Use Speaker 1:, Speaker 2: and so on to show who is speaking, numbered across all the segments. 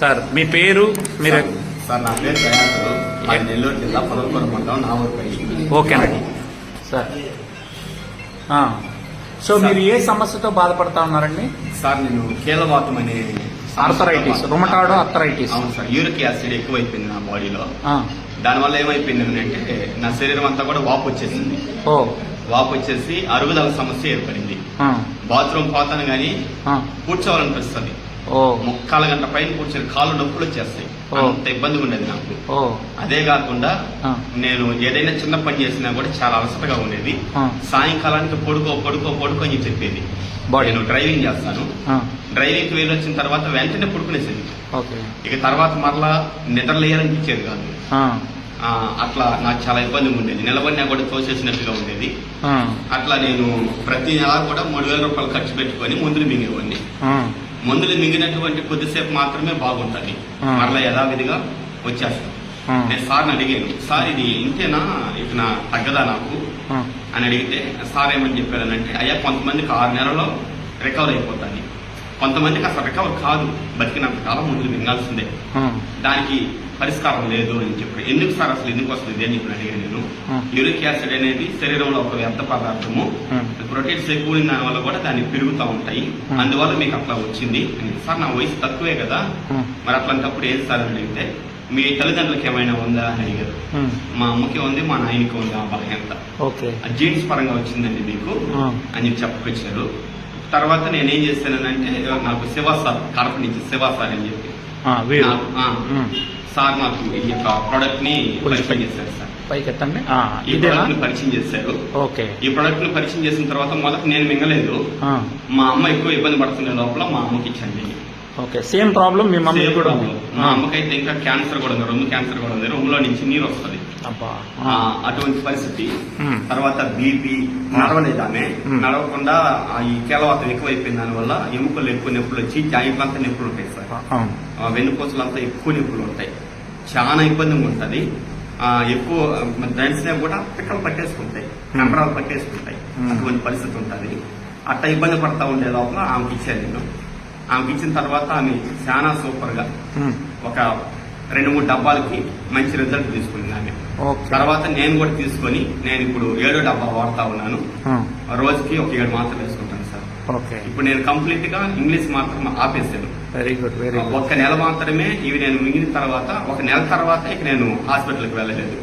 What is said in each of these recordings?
Speaker 1: Sir మీ పేరు మీరు
Speaker 2: sir నా పేరు మాది నెల్లూరు జిల్లా పొదలకొండ మండలం నా ఊరిపల్లి
Speaker 1: ఓకేనండి సార్. ఆ. సో మీరు ఏ సమస్యతో బాధపడతా ఉన్నారండి?
Speaker 2: సార్ నేను కీలవాతం అనే
Speaker 1: ఆర్థరైటిస్ రుమటాడో ఆర్థరైటిస్
Speaker 2: అవును సార్ యూరిక్ యాసిడ్ ఎక్కువైపోయింది నా బాడీలో.
Speaker 1: ఆ.
Speaker 2: దానివల్ల ఏమైపోయింది అంటే నా శరీరం అంతా కూడా వాపు వచ్చేసింది.
Speaker 1: ఓ.
Speaker 2: వాపు వచ్చేసి అరుగుదల సమస్య ఏర్పడింది.
Speaker 1: ఆ.
Speaker 2: బాత్రూమ్ పోతాను కానీ
Speaker 1: ఆ.
Speaker 2: కూర్చోవాలనిపిస్తుంది ముక్కాల గంట పైన కూర్చొని కాళ్ళు నొప్పులు వచ్చేస్తాయి. అంత ఇబ్బందిగా ఉండేది నాకు అదే కాకుండా. నేను ఏదైనా చిన్న పని చేసినా కూడా చాలా అలసటగా ఉండేది. సాయంకాలానికి పడుకో పడుకో పడుకో అని చెప్పేది. నేను డ్రైవింగ్ చేస్తాను. డ్రైవింగ్ వెళ్ళి వచ్చిన తర్వాత వెంటనే పడుకునేసేది. ఇక తర్వాత మరలా నిద్ర లేయాలనిపించేది కాదు. అట్లా నాకు చాలా ఇబ్బందిగా ఉండేది. నిలబడినా కూడా తోసేసినట్టుగా ఉండేది. అట్లా నేను ప్రతి నెల కూడా మూడు వేల రూపాయలు ఖర్చు పెట్టుకొని మందులు మింగేవాడిని. మందులు మింగినటువంటి కొద్దిసేపు మాత్రమే బాగుంటుంది. మరలా యథావిధిగా వచ్చేస్తాను
Speaker 1: ఆ.
Speaker 2: నేను సార్ని అడిగాను సార్ ఇది ఇంతేనా ఇక నా తగ్గదా నాకు. అని అడిగితే సార్ ఏమని చెప్పారనంటే అయ్యా కొంతమందికి ఆరు నెలల్లో రికవర్ అయిపోతుంది కొంతమందికి అసలు రికవర్ కాదు బతికినంత కాలం ముందు మింగాల్సిందే. దానికి పరిష్కారం లేదు అని చెప్పారు ఎందుకు సార్ అసలు ఎందుకు వస్తుంది అని చెప్పి అడిగాను నేను. యూరిక్ యాసిడ్ అనేది శరీరంలో ఒక వ్యర్థ పదార్థము. ప్రోటీన్స్ ఎక్కువ ఉన్న దాని వల్ల కూడా దాన్ని పెరుగుతూ ఉంటాయి. అందువల్ల మీకు అట్లా వచ్చింది అని. సార్ నా వయసు తక్కువే కదా. మరి అట్లాంటప్పుడు ఏం సార్ అని అడిగితే మీ తల్లిదండ్రులకి ఏమైనా ఉందా అని అడిగారు. మా అమ్మకి ఉంది మా నాయనకి ఉంది ఆ బలహీనత జీన్స్ పరంగా వచ్చిందండి మీకు. అని చెప్పి చెప్పుకొచ్చారు తర్వాత నేనేం చేశానంటే నాకు శివ సార్ కడప నుంచి శివ సార్ అని చెప్పి
Speaker 1: వీరు.
Speaker 2: సార్ నాకు ఈ యొక్క
Speaker 1: ప్రోడక్ట్ని
Speaker 2: పరిచయం చేశారు సార్.
Speaker 1: పైకి ఎత్తండి ఆ,
Speaker 2: ఈ
Speaker 1: ఇదేనా?
Speaker 2: ప్రోడక్ట్ని పరిచయం చేశారు.
Speaker 1: ఓకే.
Speaker 2: ఈ ప్రోడక్ట్ని పరిచయం చేసిన తర్వాత మొదట నేను మింగలేదు. మా అమ్మ ఎక్కువ ఇబ్బంది పడుతున్న లోపల మా అమ్మకి ఇచ్చాను నేను.
Speaker 1: ఓకే. సేమ్ ప్రాబ్లం మీ మమ్మీ కూడా.
Speaker 2: మా అమ్మకైతే ఇంకా క్యాన్సర్ కూడా ఉంది రొమ్ము క్యాన్సర్ కూడా ఉంది. రొమ్ములో నుంచి నీరు వస్తుంది. అటువంటి పరిస్థితి. తర్వాత బీపీ నడవలేదు ఆమె. నడవకుండా ఈ కేలవాతం ఎక్కువైపోయిన దానివల్ల ఎముకలు ఎక్కువ నొప్పులు వచ్చి జాయింట్లు అంతా నొప్పులు ఉంటాయి సార్.
Speaker 1: అవును.
Speaker 2: ఆ వెన్నుపూసలు అంతా ఎక్కువ నొప్పులు ఉంటాయి. చాలా ఇబ్బందిగా ఉంటుంది. ఆ, ఎక్కువ నడిచినా కూడా పిక్కలు పట్టేసుకుంటాయి. కండరాలు పట్టేసుకుంటాయి. అటువంటి పరిస్థితి ఉంటుంది. అట్ట ఇబ్బంది పడతా ఉండే లోపల ఆమెకి ఇచ్చాను నేను. ఆమెకి ఇచ్చిన తర్వాత ఆమె చాలా
Speaker 1: సూపర్గా.
Speaker 2: ఒక రెండు మూడు డబ్బాలకి మంచి రిజల్ట్ తీసుకుంది ఆమె తర్వాత నేను కూడా తీసుకొని నేను ఇప్పుడు ఏడో డబ్బా వాడుతా ఉన్నాను.
Speaker 1: ఆ.
Speaker 2: రోజుకి ఒక ఏడు మాత్రలు వేసుకుంటాను సార్.
Speaker 1: ఓకే.
Speaker 2: ఇప్పుడు నేను కంప్లీట్గా ఇంగ్లీష్ మాత్రం ఆపేసాను
Speaker 1: వెరీ గుడ్ వెరీ గుడ్
Speaker 2: ఒక్క నెల మాత్రమే ఇవి నేను మిగిలిన తర్వాత ఒక నెల తర్వాత ఇక నేను హాస్పిటల్కి వెళ్ళలేదు.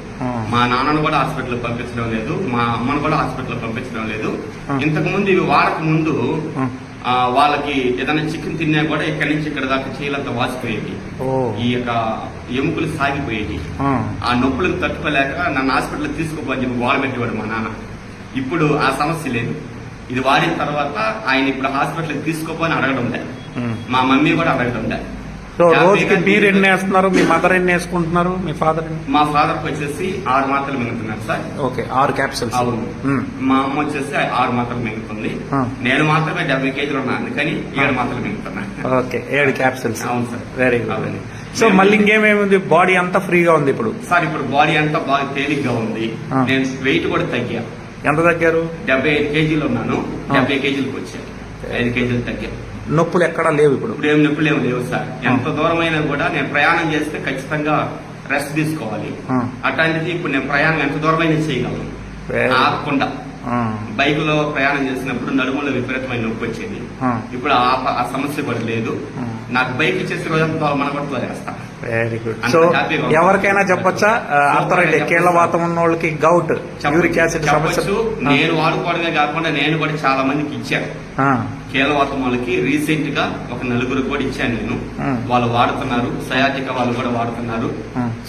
Speaker 2: మా నాన్నను కూడా హాస్పిటల్ పంపించడం లేదు మా అమ్మను కూడా హాస్పిటల్ పంపించడం లేదు. ఇంతకు ముందు ఇవి వాడక ముందు వాళ్ళకి ఏదైనా చికెన్ తిన్నా కూడా ఇక్కడి నుంచి ఇక్కడ దాకా చేయలంతా వాసిపోయేది.
Speaker 1: ఓ.
Speaker 2: ఈ యొక్క ఎముకలు సాగిపోయేది.
Speaker 1: ఆ.
Speaker 2: నొప్పులకు తట్టుకోలేక నన్ను హాస్పిటల్ తీసుకుపోని చెప్పి గోడ పెట్టేవాడు మా నాన్న. ఇప్పుడు ఆ సమస్య లేదు. ఇది వాడిన తర్వాత ఆయన ఇప్పుడు హాస్పిటల్కి తీసుకోపోని అడగడం లే
Speaker 1: ఉమ్.
Speaker 2: మా మమ్మీ కూడా అడగడం
Speaker 1: సో రోజుకి మీరు ఎన్ని వేస్తున్నారు మీ మదర్ ఎన్ని వేసుకుంటున్నారు మీ ఫాదర్
Speaker 2: మా ఫాదర్ వచ్చేసి ఆరు మాత్రలు మింగుతున్నారు సార్.
Speaker 1: ఓకే ఆరు క్యాప్సిల్స్
Speaker 2: అవును.
Speaker 1: ఉమ్.
Speaker 2: మా అమ్మ వచ్చేసి ఆరు మాత్రలు మింగుతుంది.
Speaker 1: ఆ.
Speaker 2: నేను మాత్రమే డెబ్బై కేజీలు ఉన్నా అందుకని ఏడు మాత్రలు మింగుతున్నా.
Speaker 1: ఓకే ఏడు క్యాప్సిల్స్
Speaker 2: అవును సార్.
Speaker 1: Very good. సో మళ్ళీ ఇంకేమేమి ఉంది బాడీ అంతా ఫ్రీగా ఉంది ఇప్పుడు.
Speaker 2: సార్ ఇప్పుడు బాడీ అంతా బాగా తేలిగ్గా ఉంది. నేను వెయిట్ కూడా తగ్గా.
Speaker 1: ఎంత తగ్గారు?
Speaker 2: డెబ్బై ఐదు కేజీలు ఉన్నాను. డెబ్బై కేజీలకు వచ్చాను ఐదు కేజీలు తగ్గా.
Speaker 1: నొప్పులు ఎక్కడా లేవు ఇప్పుడు
Speaker 2: ఇప్పుడు ఏం నొప్పులు ఏమి లేవు సార్ ఎంత దూరం అయినా కూడా నేను ప్రయాణం చేస్తే ఖచ్చితంగా రెస్ట్ తీసుకోవాలి. అట్లాంటిది ఇప్పుడు నేను ప్రయాణం ఎంత దూరం అయినా చేయగలను ఆపకుండా. బైక్లో ప్రయాణం చేసినప్పుడు నడుములో విపరీతమైన నొప్పి వచ్చేది. ఇప్పుడు ఆ సమస్య కూడా లేదు.
Speaker 1: ఆ.
Speaker 2: నాకు బైక్ చేసే రోజంతా మన కూడా చేస్తా
Speaker 1: వెరీ గుడ్ సో. ఎవరికైనా చెప్పొచ్చా? ఆర్థరైటిక్ కీళ్ళ వాతం ఉన్న వాళ్ళకి గౌట్ యూరిక్ యాసిడ్ సమస్య.
Speaker 2: నేను వాడుకోవడమే కాకుండా నేను కూడా చాలా మందికి ఇచ్చాను
Speaker 1: ఆ.
Speaker 2: కీలవాతం వాళ్ళకి రీసెంట్గా ఒక నలుగురు కూడా ఇచ్చాను నేను. వాళ్ళు వాడుతున్నారు. సయాటిక వాళ్ళు కూడా వాడుతున్నారు.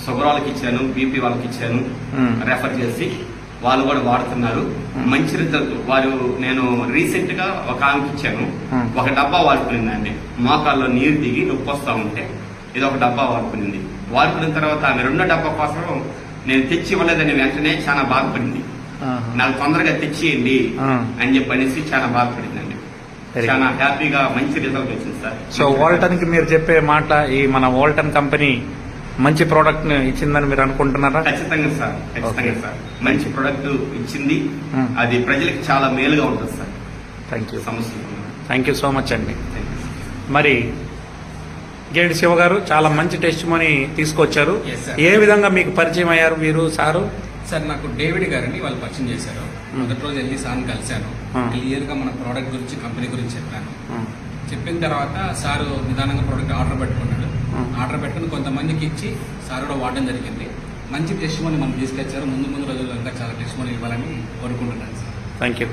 Speaker 2: షుగర్ వాళ్ళకి ఇచ్చాను బీపీ వాళ్ళకి ఇచ్చాను. రెఫర్ చేసి వాళ్ళు కూడా వాడుతున్నారు. మంచి రిజల్ట్. వారు నేను రీసెంట్గా ఒక ఆమెకి ఇచ్చాను.
Speaker 1: Hmm.
Speaker 2: ఒక డబ్బా వాడుకునిందండి. మోకాల్లో నీరు దిగి నొప్పి వస్తా ఉంటే ఇది ఒక డబ్బా వాడుకునింది. వాడుకున్న తర్వాత ఆమె రెండో డబ్బా కోసం నేను తెచ్చి ఇవ్వలేదని వెంటనే చాలా బాధపడింది. నాకు తొందరగా తెచ్చియండి
Speaker 1: Hmm.
Speaker 2: అని చెప్పి అనేసి చాలా బాధపడిందండి. చాలా హ్యాపీగా మంచి రిజల్ట్ వచ్చింది సార్.
Speaker 1: సో వాల్టన్కి మీరు చెప్పే మాట ఈ మన వాల్టన్ కంపెనీ మంచి ప్రోడక్ట్ని ఇచ్చిందని మీరు అనుకుంటున్నారా?
Speaker 2: ఖచ్చితంగా సార్ ఖచ్చితంగా. సార్. మంచి ప్రొడక్ట్ ఇచ్చింది.
Speaker 1: Hmm.
Speaker 2: అది ప్రజలకు చాలా మేలుగా ఉంటుంది సార్.
Speaker 1: థ్యాంక్ యూ
Speaker 2: సమస్య
Speaker 1: థ్యాంక్ యూ సో మచ్ అండి. మరి గేడి శివ గారు చాలా మంచి టెస్ట్ మనీ తీసుకొచ్చారు. ఏ విధంగా మీకు పరిచయం అయ్యారు మీరు సారు?
Speaker 3: సార్ నాకు డేవిడ్ గారిని వాళ్ళు పరిచయం చేశారు. మొదటి రోజు వెళ్ళి సార్ని కలిశాను.
Speaker 1: Hmm.
Speaker 3: క్లియర్గా మన ప్రోడక్ట్ గురించి కంపెనీ గురించి చెప్పాను. చెప్పిన తర్వాత సారు నిదానంగా ప్రోడక్ట్ ఆర్డర్ పెట్టుకున్నాడు.
Speaker 1: Hmm.
Speaker 3: ఆర్డర్ పెట్టుకుని కొంతమందికి ఇచ్చి సార్ కూడా వాడడం జరిగింది. మంచి టెస్ట్ మనం తీసుకొచ్చారు. ముందు ముందు రోజుల్లో ఇంకా చాలా టెస్ట్ ఇవ్వాలని కోరుకుంటున్నాను సార్.
Speaker 1: Thank you